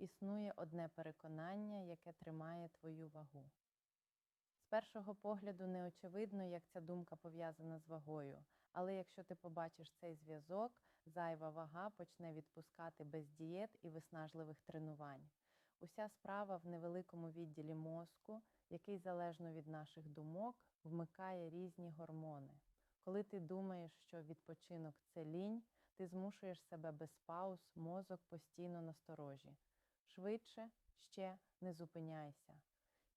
Існує одне переконання, яке тримає твою вагу. З першого погляду не очевидно, як ця думка пов'язана з вагою, але якщо ти побачиш цей зв'язок, зайва вага почне відпускати без дієт і виснажливих тренувань. Уся справа в невеликому відділі мозку, який залежно від наших думок вмикає різні гормони. Коли ти думаєш, що відпочинок це лінь, ти змушуєш себе без пауз, мозок постійно насторожі. Швидше, ще не зупиняйся.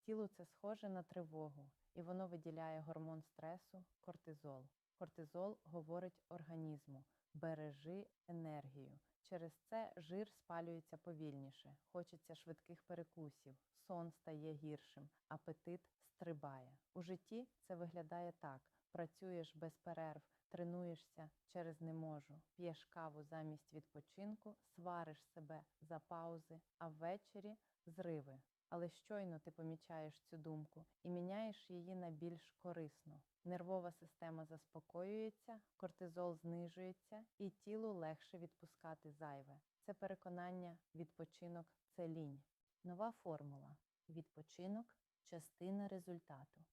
Тілу це схоже на тривогу, і воно виділяє гормон стресу кортизол. Кортизол говорить організму: бережи енергію. Через це жир спалюється повільніше, хочеться швидких перекусів, сон стає гіршим, апетит стрибає. У житті це виглядає так: працюєш без перерв, тренуєшся через не можу, п'єш каву замість відпочинку, свариш себе за паузи, а ввечері зриви. Але щойно ти помічаєш цю думку і міняєш її на більш корисну. Нервова система заспокоюється, кортизол знижується, і тілу легше відпускати зайве. Це переконання відпочинок це лінь. Нова формула. Відпочинок частина результату.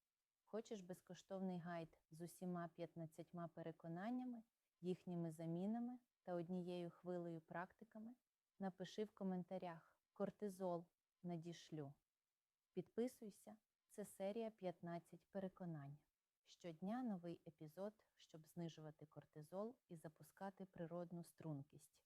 Хочеш безкоштовний гайд з усіма 15 переконаннями, їхніми замінами та однією хвилею практиками? Напиши в коментарях кортизол надішлю. Підписуйся, це серія 15 переконань. Щодня новий епізод, щоб знижувати кортизол і запускати природну стрункість.